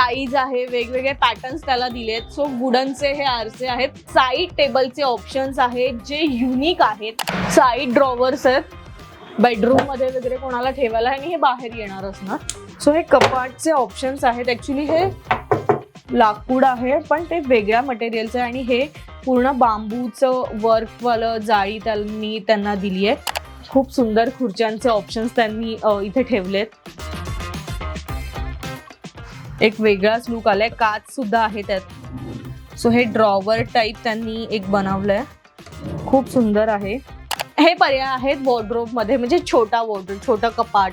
Size आहे वेगवेगळे patterns त्याला दिलेत सो वुडनचे हे आरसे आहेत. साईड टेबलचे ऑप्शन्स आहेत जे युनिक आहेत. साईड ड्रॉवर्स आहेत. बेडरूममध्ये वगैरे कोणाला ठेवायला आणि हे बाहेर येणार असणार. सो हे कपाटचे ऑप्शन्स आहेत. ऍक्च्युली हे लाकूड आहे पण ते वेगळ्या मटेरियलचं आहे आणि हे पूर्ण बांबूचं वर्कवालं जाळी त्यांनी त्यांना दिली आहे. खूप सुंदर खुर्च्यांचे ऑप्शन्स त्यांनी इथे ठेवलेत. एक वेगळाच लुक आलाय. काच सुद्धा आहे त्यात. सो हे ड्रॉवर टाईप त्यांनी एक बनवलंय. खूप सुंदर आहे. हे पर्याय आहेत वॉर्ड्रोबमध्ये. म्हणजे छोटा वॉर्ड्रोब छोटा कपाट.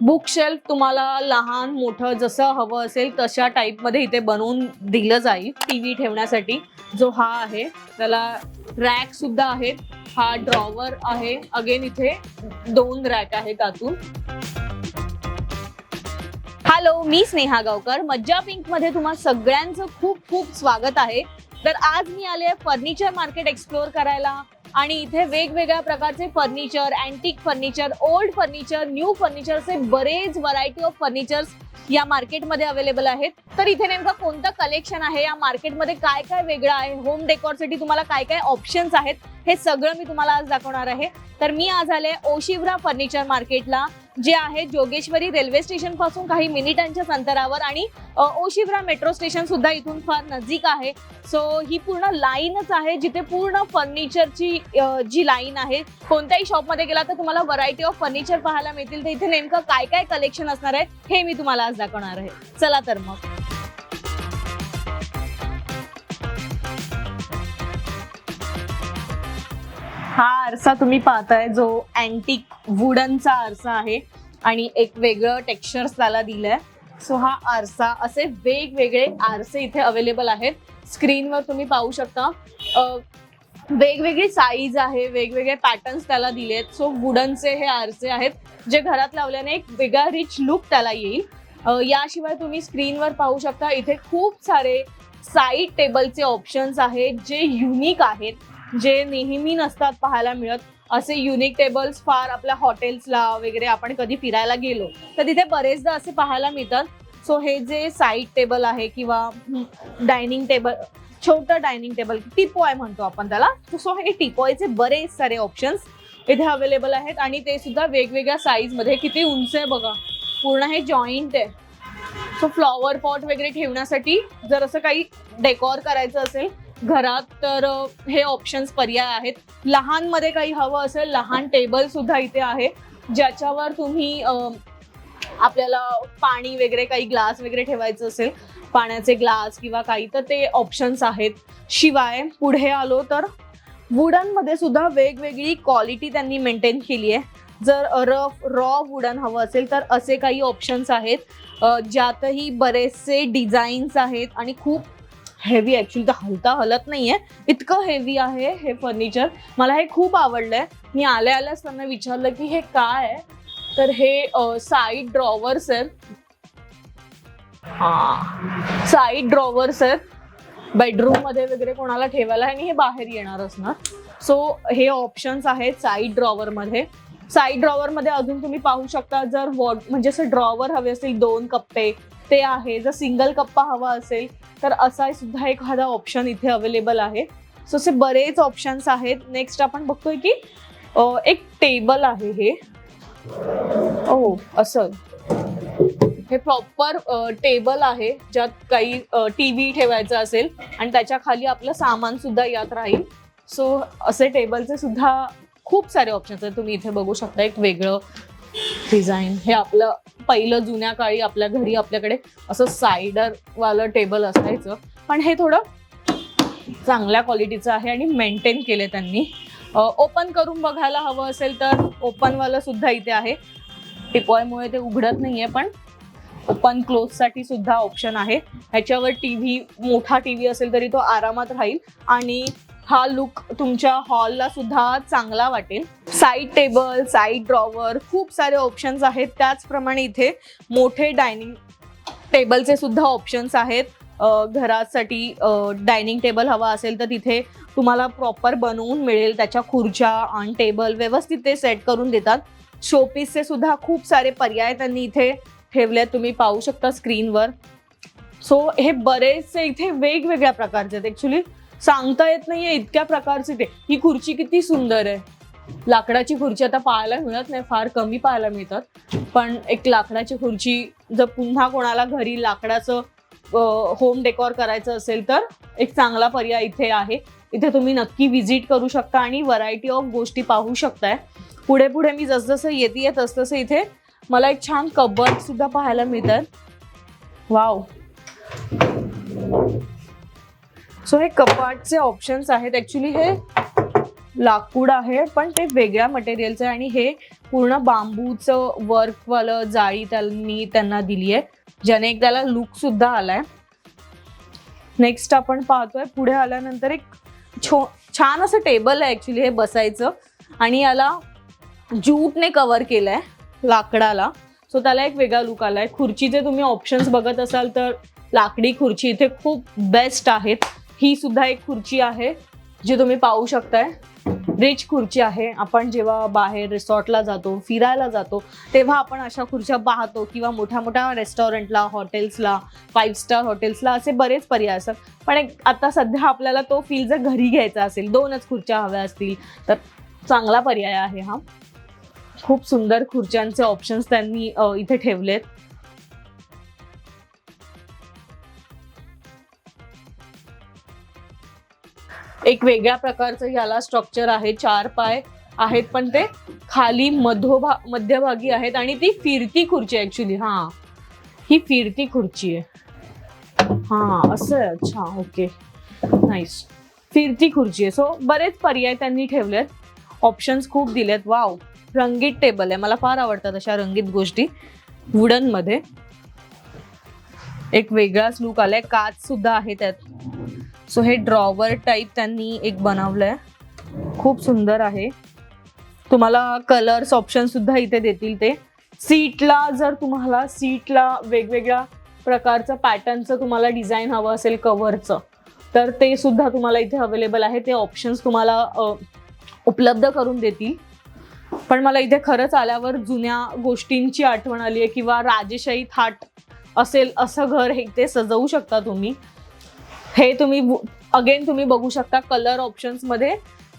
बुक शेल्फ तुम्हाला लहान मोठं जसं हवं असेल तशा टाईपमध्ये इथे बनवून दिलं जाईल टी व्ही ठेवण्यासाठी. जो हा आहे त्याला रॅक सुद्धा आहेत. हा ड्रॉवर आहे. अगेन इथे दोन रॅक आहेत आतून. हॅलो मी स्नेहा गावकर. मज्जा पिंकमध्ये तुम्हा सगळ्यांचं खूप खूप स्वागत आहे. तर आज मी आले फर्निचर मार्केट एक्सप्लोअर करायला आणि इथे वेगवेगळ्या प्रकारचे furniture antique furniture old furniture new फर्निचरचे बरेच व्हरायटी ऑफ फर्निचर्स या मार्केटमध्ये अवेलेबल आहेत. तर इथे नेमकं कोणतं कलेक्शन आहे? या मार्केटमध्ये काय काय वेगळं आहे? होम डेकॉरसाठी तुम्हाला काय काय ऑप्शन्स आहेत? हे सगळं मी तुम्हाला आज दाखवणार आहे. तर मी आज आले ओशिवरा फर्निचर मार्केटला. जे आहे जोगेश्वरी रेल्वे स्टेशनपासून काही मिनिटांच्याच अंतरावर आणि ओशिवरा मेट्रो स्टेशन सुद्धा इथून फार नजीक आहे. सो ही पूर्ण लाईनच आहे जिथे पूर्ण फर्निचरची जी लाईन आहे कोणत्याही शॉपमध्ये गेला तर तुम्हाला व्हरायटी ऑफ फर्निचर पाहायला मिळतील. तर इथे नेमकं काय काय कलेक्शन असणार आहे हे मी तुम्हाला आज दाखवणार आहे. चला तर मग. हा आरसा तुम्ही पाहताय जो अँटिक वुडनचा आरसा आहे आणि एक वेगळं टेक्स्चर त्याला दिलंय. सो हा आरसा असे वेगवेगळे आरसे इथे अवेलेबल आहेत. स्क्रीनवर तुम्ही पाहू शकता. वेगवेगळी साईज आहे वेगवेगळे पॅटर्न्स त्याला दिलेत सो वुडनचे हे आरसे आहेत जे घरात लावल्याने एक वेगळा रिच लुक त्याला येईल. याशिवाय तुम्ही स्क्रीनवर पाहू शकता इथे खूप सारे साईड टेबलचे ऑप्शन्स आहेत जे युनिक आहेत. जे नेहमी नसतात पाहायला मिळत असे युनिक टेबल्स फार आपल्या हॉटेल्सला वगैरे आपण कधी फिरायला गेलो तर तिथे बरेचदा असे पाहायला मिळतात. सो हे जे साईड टेबल आहे किंवा डायनिंग टेबल छोटं डायनिंग टेबल टिपॉय म्हणतो आपण त्याला. सो हे टिपॉयचे बरेच सारे ऑप्शन्स इथे अवेलेबल आहेत आणि ते सुद्धा वेगवेगळ्या साईजमध्ये किती उंच आहे बघा. पूर्ण हे जॉईंट आहे. सो फ्लॉवर पॉट वगैरे ठेवण्यासाठी जर असं काही डेकॉर करायचं असेल घरात तर हे ऑप्शन्स पर्याय आहेत. लहानमध्ये काही हवं असेल लहान टेबल सुद्धा इथे आहे. ज्याच्यावर तुम्ही आपल्याला पाणी वगैरे काही ग्लास वगैरे ठेवायचं असेल पाण्याचे ग्लास किंवा काही तर ते ऑप्शन्स आहेत. शिवाय पुढे आलो तर वुडनमध्ये सुद्धा वेगवेगळी क्वालिटी त्यांनी मेंटेन केली आहे. जर रफ रॉ वुडन हवं असेल तर असे काही ऑप्शन्स आहेत. ज्यातही बरेचसे डिझाईन्स आहेत आणि खूप हेवी ॲक्च्युली तर हलता हलत नाहीये. इतकं हेवी आहे हे फर्निचर मला हे खूप आवडलंय. मी आल्या आल्याच त्यांना विचारलं की हे काय आहे? तर हे साईड ड्रॉवर्स आहेत हा. साईड ड्रॉवर्स आहेत बेडरूममध्ये वगैरे कोणाला ठेवायला आणि हे बाहेर येणार असणार. सो हे ऑप्शन्स आहेत साईड ड्रॉवर मध्ये. साईड ड्रॉवर मध्ये अजून तुम्ही पाहू शकता जर वॉट म्हणजे असं ड्रॉवर हवे असतील दोन कप्पे ते आहे. जर सिंगल कप्पा हवा असेल तर असा सुद्धा एखादा ऑप्शन इथे अवेलेबल आहे. सो असे बरेच ऑप्शन्स आहेत. नेक्स्ट आपण बघतोय की एक टेबल आहे हे. ओ असं. हे प्रॉपर टेबल आहे. ज्यात काही टी व्ही ठेवायचं असेल आणि त्याच्याखाली आपलं सामान सुद्धा यात राहील. सो असे टेबलचे सुद्धा खूप सारे ऑप्शन्स आहेत. तुम्ही इथे बघू शकता. एक वेगळं डिझाईन हे आपलं पहिलं जुन्या काळी आपल्या घरी आपल्याकडे असं सायडर वालं टेबल असायचं. पण हे थोडं चांगल्या क्वालिटीचं आहे आणि मेंटेन केले त्यांनी. ओपन करून बघायला हवं असेल तर ओपनवालं सुद्धा इथे आहे. टिपॉयमुळे ते उघडत नाहीये पण ओपन क्लोजसाठी सुद्धा ऑप्शन आहे. ह्याच्यावर टी व्ही मोठा टी व्ही असेल तरी तो आरामात राहील. आणि हा लुक तुमच्या हॉलला सुद्धा चांगला वाटेल. साईड टेबल साईड ड्रॉवर खूप सारे ऑप्शन्स आहेत. त्याचप्रमाणे इथे मोठे डायनिंग टेबलचे सुद्धा ऑप्शन्स आहेत. घरासाठी डायनिंग टेबल हवा असेल तर तिथे तुम्हाला प्रॉपर बनवून मिळेल. त्याच्या खुर्च्या आणि टेबल व्यवस्थित ते सेट करून देतात. शोपीसचे सुद्धा खूप सारे पर्याय त्यांनी इथे ठेवले तुम्ही पाहू शकता स्क्रीनवर सो हे बरेचसे इथे वेगवेगळ्या प्रकारचे आहेत. ॲक्च्युली सांगता येत नाहीये इतक्या प्रकारचे ते. ही खुर्ची किती सुंदर आहे. लाकडाची खुर्ची आता पाहायला मिळत नाही फार कमी पाहायला मिळतात. पण एक लाकडाची खुर्ची जर पुन्हा कोणाला घरी लाकडाचं होम डेकॉर करायचं असेल तर एक चांगला पर्याय इथे आहे. इथे तुम्ही नक्की विजिट करू शकता आणि व्हरायटी ऑफ गोष्टी पाहू शकताय. पुढे पुढे मी जसजसं येते तसतसं इथे मला एक छान कबर्ड सुद्धा पाहायला मिळतात. वाव सो हे कपाटचे ऑप्शन्स आहेत. ॲक्च्युली हे लाकूड आहे पण ते वेगळ्या मटेरियलचं आहे आणि हे पूर्ण बांबूचं वर्कवालं जाळी त्यांनी त्यांना दिली आहे ज्याने एक त्याला लुक सुद्धा आलाय. नेक्स्ट आपण पाहतोय पुढे आल्यानंतर एक छो छान असं टेबल आहे ॲक्च्युली हे बसायचं. आणि याला ज्यूटने कव्हर केलंय लाकडाला. सो त्याला एक वेगळा लुक आलाय. खुर्चीचे तुम्ही ऑप्शन्स बघत असाल तर लाकडी खुर्ची इथे खूप बेस्ट आहेत. ही सुद्धा एक खुर्ची आहे जी तुम्ही पाहू शकताय. रिच खुर्ची आहे. आपण जेव्हा बाहेर रिसॉर्टला जातो फिरायला जातो तेव्हा आपण अशा खुर्च्या पाहतो किंवा मोठ्या मोठ्या रेस्टॉरंटला हॉटेल्सला फाईव्ह स्टार हॉटेल्सला असे बरेच पर्याय असतात. पण एक आता सध्या आपल्याला तो फील जर घरी घ्यायचा असेल दोनच खुर्च्या हव्या असतील तर चांगला पर्याय आहे हा. खूप सुंदर खुर्च्यांचे ऑप्शन्स त्यांनी इथे ठेवलेत. एक वेगळ्या प्रकारचं याला स्ट्रक्चर आहे. चार पाय आहेत पण ते खाली मधोभा मध्यभागी आहेत आणि ती फिरती खुर्ची आहे ऍक्च्युली हा. ही फिरती खुर्ची आहे. हा असं आहे. अच्छा ओके नाईस फिरती खुर्ची आहे. सो बरेच पर्याय त्यांनी ठेवलेत. ऑप्शन्स खूप दिलेत. वाव रंगीत टेबल आहे. मला फार आवडतात अशा रंगीत गोष्टी वुडनमध्ये. एक वेगळाच लुक आलाय. काच सुद्धा आहे त्यात. सो हे ड्रॉवर टाईप त्यांनी एक बनवलंय. खूप सुंदर आहे. तुम्हाला कलर्स ऑप्शन सुद्धा इथे देतील ते. सीटला जर तुम्हाला सीटला वेगवेगळ्या प्रकारचं पॅटर्नचं तुम्हाला डिझाईन हवं असेल कव्हरचं तर ते सुद्धा तुम्हाला इथे अवेलेबल आहे. ते ऑप्शन्स तुम्हाला उपलब्ध करून देतील. पण मला इथे खरंच आल्यावर जुन्या गोष्टींची आठवण आली आहे किंवा राजेशाही थाट असेल असं घर हे ते सजवू शकता तुम्ही. हे तुम्ही अगेन तुम्ही बघू शकता कलर ऑप्शन्समध्ये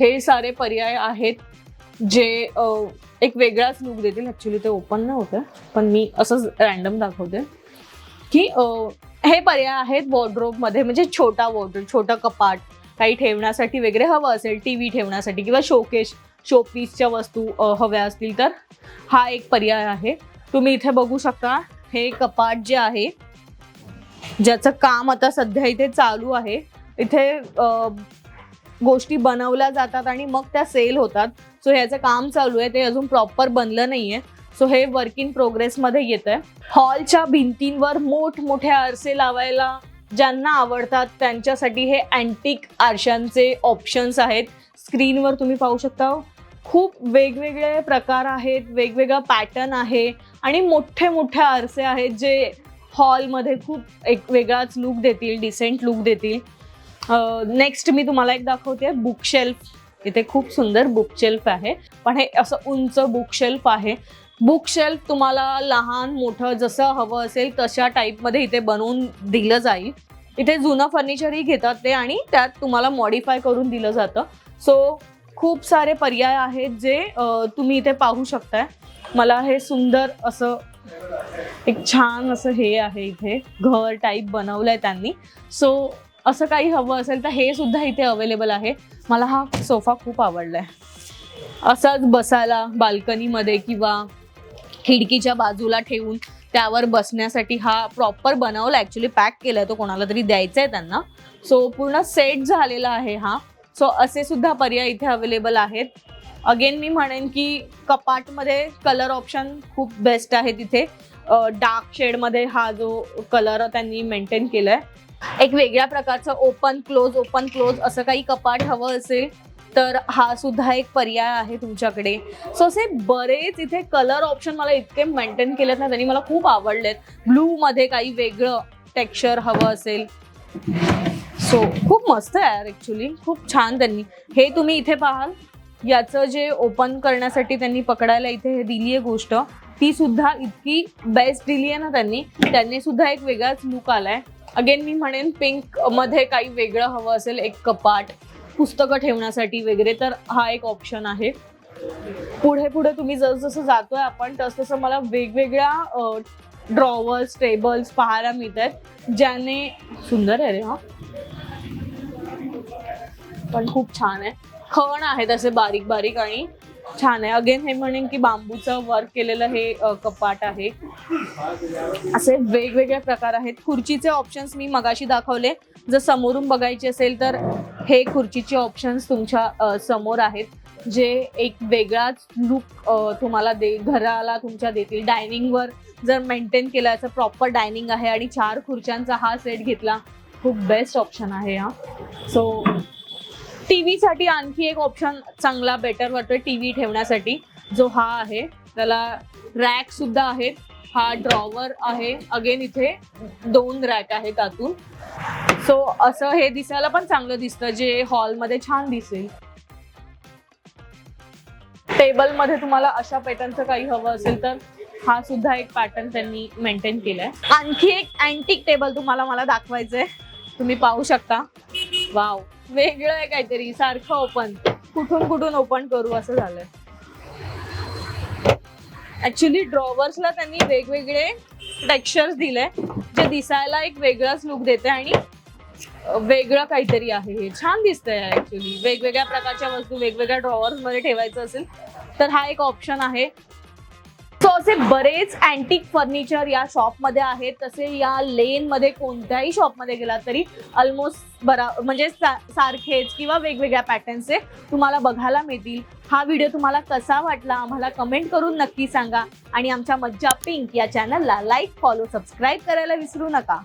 हे सारे पर्याय आहेत जे एक वेगळाच लुक देतील. ॲक्च्युली ते ओपन नाही होतं पण मी असंच रॅन्डम दाखवते की हे पर्याय आहेत वॉर्ड्रोबमध्ये म्हणजे छोटा वॉर्ड्रोब छोटं कपाट काही ठेवण्यासाठी वगैरे हवं असेल टी व्ही ठेवण्यासाठी किंवा शोकेश शोपीसच्या वस्तू हव्या असतील तर हा एक पर्याय आहे. तुम्ही इथे बघू शकता हे कपाट जे आहे ज्याचं काम आता सध्या इथे चालू आहे. इथे गोष्टी बनवल्या जातात आणि मग त्या सेल होतात. सो ह्याचं काम चालू आहे. ते अजून प्रॉपर बनलं नाहीये. सो हे वर्क इन प्रोग्रेसमध्ये येत आहे हॉलच्या भिंतींवर मोठमोठे आरसे लावायला ज्यांना आवडतात त्यांच्यासाठी हे अँटिक आरशांचे ऑप्शन्स आहेत. स्क्रीनवर तुम्ही पाहू शकता. खूप वेगवेगळे प्रकार आहेत वेगवेगळा पॅटर्न आहे आणि मोठे मोठे आरसे आहेत जे हॉलमध्ये खूप एक वेगळाच लुक देतील डिसेंट लुक देतील. नेक्स्ट मी तुम्हाला एक दाखवते बुकशेल्फ इथे खूप सुंदर बुकशेल्फ आहे. पण हे असं उंच बुकशेल्फ आहे. बुकशेल्फ तुम्हाला लहान मोठं जसं हवं असेल तशा टाईपमध्ये इथे बनवून दिलं जाईल. इथे जुनं फर्निचरही घेतात ते आणि त्यात तुम्हाला मॉडीफाय करून दिलं जातं. सो खूप सारे पर्याय आहेत जे तुम्ही इथे पाहू शकताय. मला हे सुंदर असं एक छान असं हे आहे इथे घर टाईप बनवलंय त्यांनी. सो असं काही हवं असेल तर हे सुद्धा इथे अवेलेबल आहे. मला हा सोफा खूप आवडलाय. असाच बसायला बाल्कनीमध्ये किंवा खिडकीच्या बाजूला ठेवून त्यावर बसण्यासाठी हा प्रॉपर बनवला ॲक्च्युली पॅक केलाय तो कोणाला तरी द्यायचा आहे त्यांना. सो पूर्ण सेट झालेला आहे हा. सो असे सुद्धा पर्याय इथे अवेलेबल आहेत. अगेन मी म्हणेन की कपाटमध्ये कलर ऑप्शन खूप बेस्ट आहे तिथे. डार्क शेडमध्ये हा जो कलर त्यांनी मेंटेन केलाय. एक वेगळ्या प्रकारचं ओपन क्लोज ओपन क्लोज असं काही कपाट हवं असेल तर हा सुद्धा एक पर्याय आहे तुमच्याकडे. सो असे बरेच इथे कलर ऑप्शन मला इतके मेंटेन केलेत ना त्यांनी मला खूप आवडलेत. ब्लू मध्ये काही वेगळं टेक्स्चर हवं असेल. सो खूप मस्त आहे यार ॲक्च्युली खूप छान त्यांनी. हे तुम्ही इथे पाहाल. याचं जे ओपन करण्यासाठी त्यांनी पकडायला इथे हे दिली आहे गोष्ट ती सुद्धा इतकी बेस्ट दिली आहे ना त्यांनी त्यांनी सुद्धा एक वेगळाच लुक आलाय. अगेन मी म्हणेन पिंकमध्ये काही वेगळं हवं असेल एक कपाट पुस्तकं ठेवण्यासाठी वगैरे तर हा एक ऑप्शन आहे. पुढे पुढे तुम्ही जसं जातोय आपण तस तसं मला वेगवेगळ्या ड्रॉवर्स टेबल्स पाहायला मिळत आहेत ज्याने सुंदर आहे रे हा. पण खूप छान आहे. खण आहे तसे बारीक बारीक आणि छान आहे. अगेन हे म्हणेन की बांबूचं वर्क केलेलं हे कपाट आहे. असे वेगवेगळे प्रकार आहेत. खुर्चीचे ऑप्शन्स मी मगाशी दाखवले. जर समोरून बघायचे असेल तर हे खुर्चीचे ऑप्शन्स तुमच्यासमोर आहेत. जे एक वेगळाच लुक तुम्हाला दे घराला तुमच्या देतील. डायनिंगवर जर मेंटेन केलं असं प्रॉपर डायनिंग आहे आणि चार खुर्च्यांचा हा सेट घेतला खूप बेस्ट ऑप्शन आहे हा. सो टीव्ही साठी आणखी एक ऑप्शन चांगला बेटर वाटतोय टीव्ही ठेवण्यासाठी. जो हा आहे त्याला रॅक सुद्धा आहेत. हा ड्रॉवर आहे. अगेन इथे दोन रॅक आहेत त्यातून सो असं हे दिसायला पण चांगलं दिसतं जे हॉलमध्ये छान दिसेल. टेबलमध्ये तुम्हाला अशा पॅटर्नचं काही हवं असेल तर हा सुद्धा एक पॅटर्न त्यांनी मेंटेन केलाय. आणखी एक अँटिक टेबल तुम्हाला मला दाखवायचंय. तुम्ही पाहू शकता. वाव वेगळं आहे काहीतरी सारखं ओपन कुठून कुठून ओपन करू असं झालंय. ऍक्च्युली ड्रॉवर्सला त्यांनी वेगवेगळे टेक्स्चर्स दिले जे दिसायला एक वेगळाच लुक देते आणि वेगळं काहीतरी आहे हे. छान दिसतंय ऍक्च्युली वेगवेगळ्या प्रकारच्या वस्तू वेगवेगळ्या ड्रॉवर्समध्ये ठेवायचं असेल तर हा एक ऑप्शन आहे. सो असे बरेच अँटिक फर्निचर या शॉपमध्ये आहेत. तसे या लेनमध्ये कोणत्याही शॉपमध्ये गेला तरी ऑलमोस्ट बरा म्हणजे सा- सारखेच किंवा वेगवेगळ्या पॅटर्नचे तुम्हाला बघायला मिळतील. हा व्हिडिओ तुम्हाला कसा वाटला आम्हाला कमेंट करून नक्की सांगा. आणि आमच्या मज्जा पिंक या चॅनलला लाईक फॉलो सबस्क्राईब करायला विसरू नका.